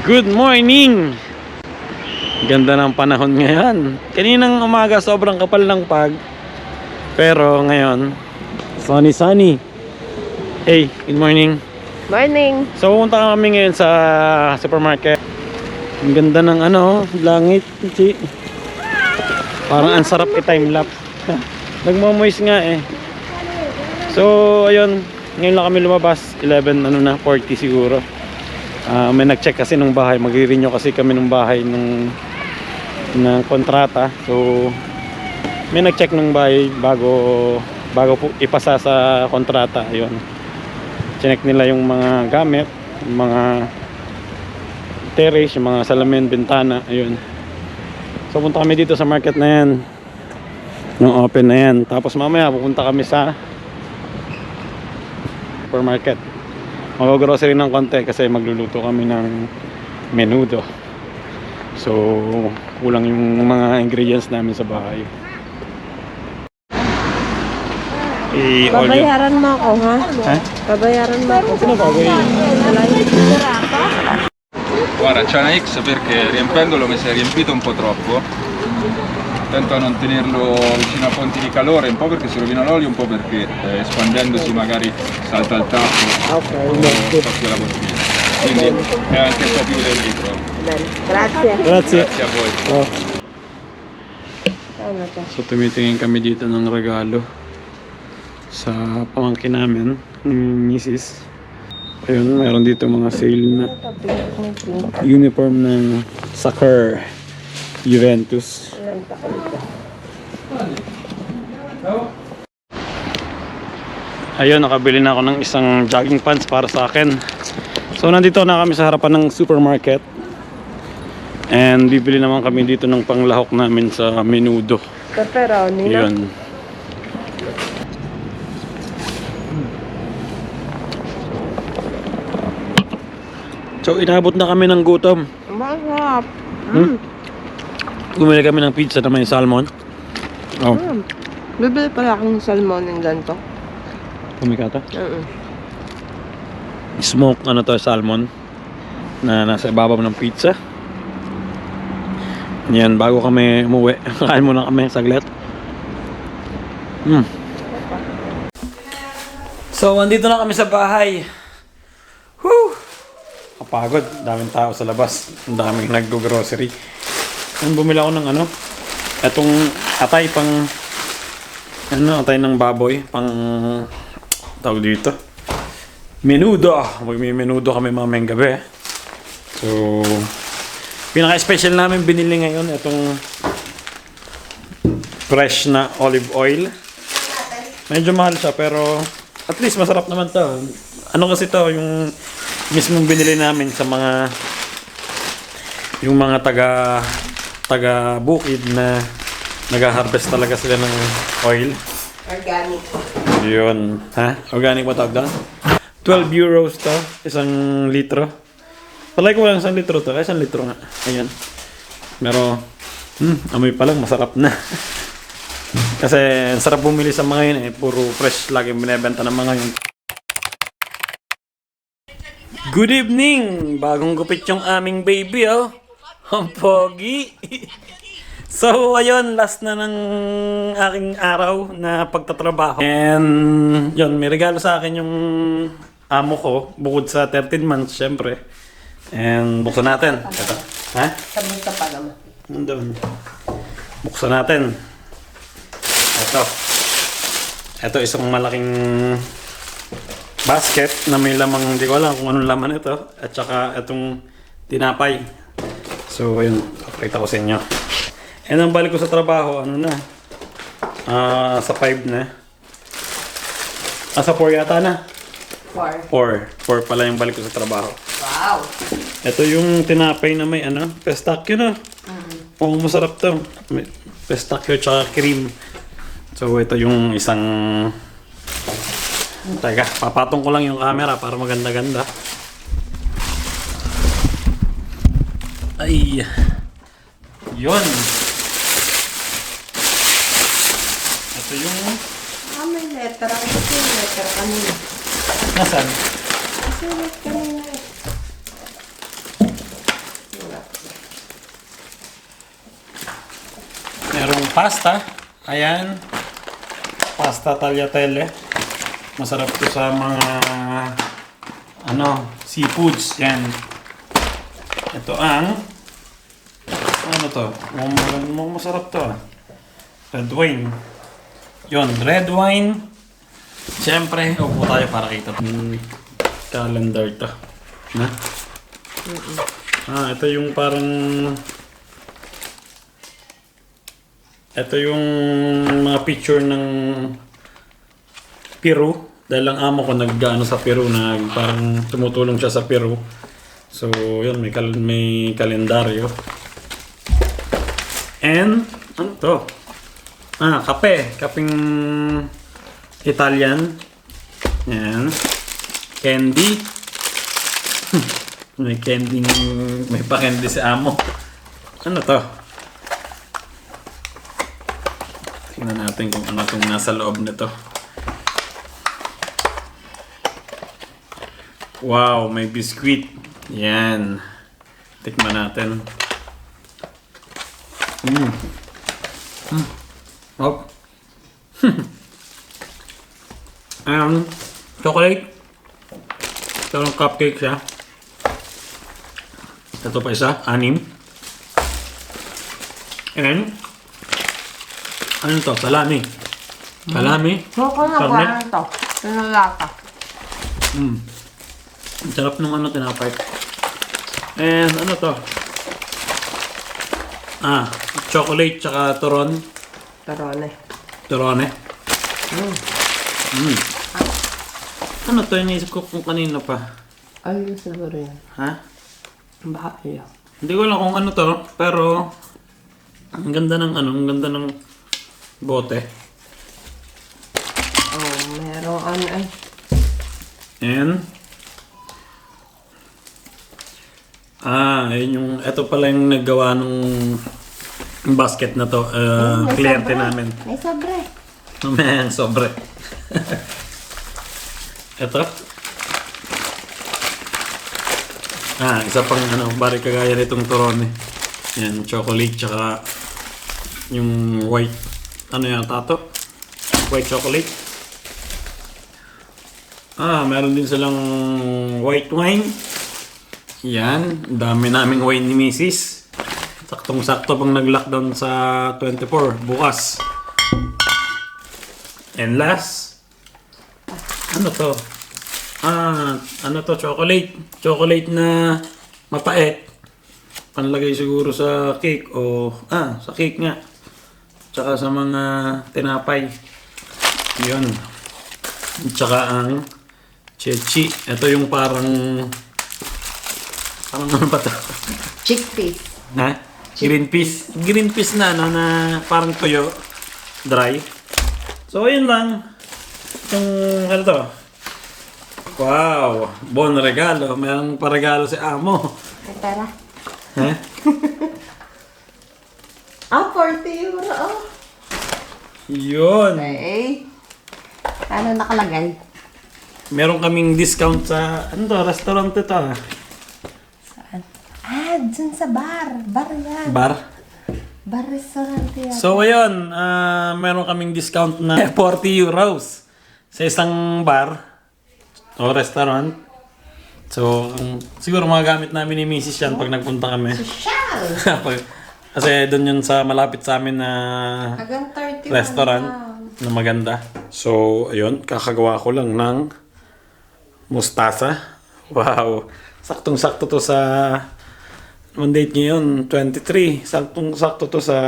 Good morning! Ganda ng panahon ngayon. Kaninang umaga sobrang kapal ng pag. Pero ngayon, sunny sunny. Hey, good morning. Morning. So pupunta kami ngayon sa supermarket. Ang ganda ng ano, langit. Chi. Parang ang sarap i-time lapse. Nagmamoist nga eh. So ayun, ngayon lang kami lumabas. 11 ano na, 40 siguro. Ah, may nag-check kasi nung bahay. Magre-renew kasi kami nung bahay nung ng kontrata. So may nag-check nung bahay bago bago po ipasa sa kontrata. Ayun. Chinek nila yung mga gamit, yung mga terrace, yung mga salamin, bintana, ayun. So punta kami dito sa market na yan. Yung open na yan. Tapos mamaya pupunta kami sa supermarket. Mag-grocery ng konti kasi magluluto kami ng menudo. So kulang yung mga ingredients namin sa bahay. Yun. Babayaran mo ako, ha? Ha? Babayaran mo ako. Sino? Guarda, c'è una X perché riempendolo mi si è riempito un po' troppo. Tento a non tenerlo vicino a fonti di calore, un po' perché si rovina l'olio, un po' perché eh, espandendosi magari salta il tappo Ok, o fa più la bottiglia. Quindi è anche un po' più del litro. Bene. Grazie. Grazie. Grazie a voi. Oh. So tumitingin kami dito ng regalo sa pamangkin namin, ng misis. Ayun, meron dito mga sale na uniform ng soccer Juventus. Ilan pa kayo? Ayun, nakabili na ako ng isang jogging pants para sa akin. So nandito na kami sa harapan ng supermarket. And bibili naman kami dito ng panglahok namin sa menudo. Pepperoni, no? Yun. So inabot na kami ng gutom. Masarap. Hmm? Bumili kami ng pizza na may salmon. Oh, Mm. Bibili pala akong salmon ng ganito. kumikata. Mm. Smoke ano to salmon na nasa ibabaw ng pizza. Yan, bago kami umuwi. Kain muna kami saglit. Hmm. So, andito na kami sa bahay. Whew! Kapagod. Daming tao sa labas. Ang daming nag-grocery. Yan, bumili ako ng ano. Etong atay pang ano, atay ng baboy. Pang tawag dito. Menudo. May menudo kami mamayang gabi. So, pinaka-special namin binili ngayon itong fresh na olive oil. Medyo mahal siya pero at least masarap naman to. Ano kasi to yung mismong binili namin sa mga yung mga taga taga bukid na nag-harvest talaga sila ng oil. Organic. Yun. Ha? Organic ba tawag doon? 12 euros to. Isang litro. Palagi ko lang isang litro to. Kaya isang litro nga. Ayan. Pero, hmm, amoy pa lang masarap na. Kasi, ang sarap bumili sa mga yun eh. Puro fresh lagi binibenta ng mga yun. Good evening! Bagong gupit yung aming baby, oh. Ang pogi. So, ayun, last na ng aking araw na pagtatrabaho. And, yun, may regalo sa akin yung amo ko, bukod sa 13 months, syempre. And, buksan natin. Ito. Ha? Sabi ka pa naman. Nandun. Buksan natin. Ito. Ito, isang malaking basket na may lamang, hindi ko alam kung anong laman ito. At saka itong tinapay. So, yun, pakita ko sa inyo. And ang balik ko sa trabaho, ano na? Ah, sa 5 na. Ah, sa 4 yata na. Four. 4. 4 pala yung balik ko sa trabaho. Wow. Ito yung tinapay na may ano, pistachio na. Oo, masarap to. May pistachio tsaka cream. So, ito yung isang... Teka, papatong ko lang yung camera para maganda-ganda. ay. Yon ito yung ah may letter ako ito yung letter kanina. Nasaan? kasi letter eh. merong pasta. Ayan. Pasta tagliatelle. Masarap to sa mga ano seafoods. Yan. Ito ang ano to? Mukhang masarap to. ah. Red wine. Yon, red wine. Siyempre, upo tayo para kita. Hmm, calendar to. Na? Ah, ito yung parang... Ito yung mga picture ng Peru. Dahil ang amo ko nag-ano sa Peru, nag, parang tumutulong siya sa Peru. So, yun, may, kal may kalendaryo. And, ano to? Ah, kape. Kaping Italian. Yan. Candy. may candy, may pa-candy si amo. Ano to? Tingnan natin kung ano itong nasa loob nito. Wow, may biskuit. Yan. Tikman natin. Mm. Mm. Oh. um, chocolate. Ito yung cupcake siya. Ito pa isa, anim. And, ano to? Salami. Salami. Mukha nga Karne? parang to. Pinalata. Mm. Ang sarap nung ano tinapay. And ano to? Ah, chocolate tsaka turon. Tarone. Turone. Mm. Mm. Ano to? Iniisip ko kung kanina pa. Ayun siguro yan. Ha? Baka yun. Hindi ko alam kung ano to, pero ang ganda ng ano, ang ganda ng bote. Oh, merong ano ay. And Ah, yun yung ito pala yung naggawa nung basket na to, uh, may kliyente sobre. namin. May sobre. Mamaya ang sobre. ito. Ah, isa pang ano, bari kagaya nitong turone. Yan, chocolate tsaka yung white. Ano yan, tato? White chocolate. Ah, meron din silang white wine. Yan, dami naming wine ni Mrs. Saktong-sakto pang nag-lockdown sa 24, bukas. And last, ano to? Ah, ano to? Chocolate. Chocolate na mapait. Panlagay siguro sa cake o, ah, sa cake nga. Tsaka sa mga tinapay. Yun. Tsaka ang chechi. Ito yung parang, parang ano ba to? Chickpeas. Ha? Green peas. Green peas na, no, na parang tuyo. Dry. So, ayun lang. Yung, ano to? Wow! Bon regalo. Mayroong paregalo si Amo. Ay, tara. Ha? Ah, 40 euro. Oh. Yun. Okay. Ano nakalagay? Meron kaming discount sa, ano to, restaurant ito. ah. Dun sa bar. Bar yan. Bar. Bar restaurant yan. So, ayun. ah, meron kaming discount na 40 euros sa isang bar o restaurant. So, ang- siguro magagamit namin ni Mrs. yan pag nagpunta kami. Social! Kasi doon yun sa malapit sa amin na Hanggang 31 restaurant lang. na maganda. So, ayun, kakagawa ko lang ng mustasa. Wow! Saktong-sakto to sa Anong date ngayon? 23. Saktong-sakto to sa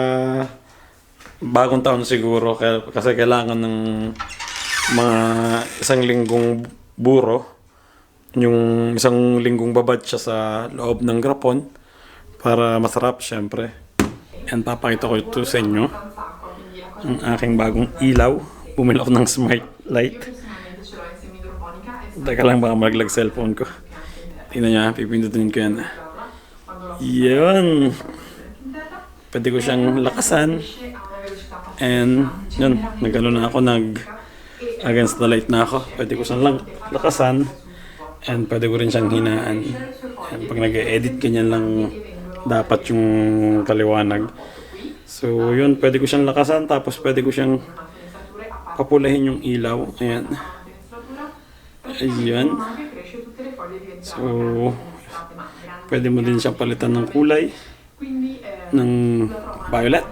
bagong taon siguro. Kasi kailangan ng mga isang linggong buro. Yung isang linggong babad siya sa loob ng grapon para masarap syempre. And papakita ko ito sa inyo. Ang aking bagong ilaw. Bumili ako ng smart light. Teka lang baka maglag cellphone ko. Tingnan niya, pipindutin ko yan. Yun. Pwede ko siyang lakasan. And yun, nagano na ako, nag against the light na ako. Pwede ko siyang lang lakasan. And pwede ko rin siyang hinaan. And pag nag-edit, ganyan lang dapat yung kaliwanag. So, yun, pwede ko siyang lakasan, tapos pwede ko siyang papulahin yung ilaw. Ayan. Ayan. So, pwede mo din siyang palitan ng kulay. Ng violet.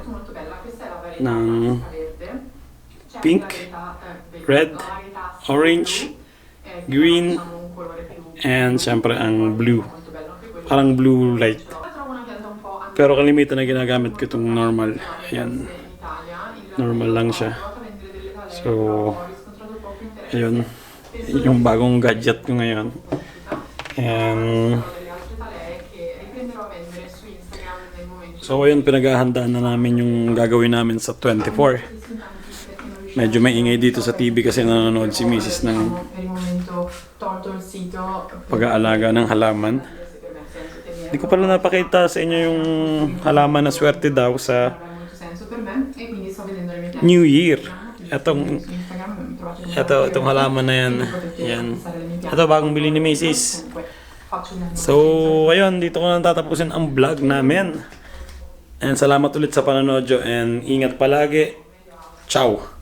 Ng pink. Red. Orange. Green. And syempre ang blue. Parang blue light. Pero kalimitan na ginagamit ko itong normal. Ayan. Normal lang siya. So, ayun. Yung bagong gadget ko ngayon. And, so ayun, pinaghahandaan na namin yung gagawin namin sa 24. Medyo maingay dito sa TV kasi nanonood si Mrs. ng pag-aalaga ng halaman. Hindi ko pala napakita sa inyo yung halaman na swerte daw sa New Year. Un eto, itong halaman na yan. Yan. Ito bagong bili ni un So, ayun, dito ko na tatapusin ang vlog namin. And salamat ulit sa panonood and ingat palagi. Ciao!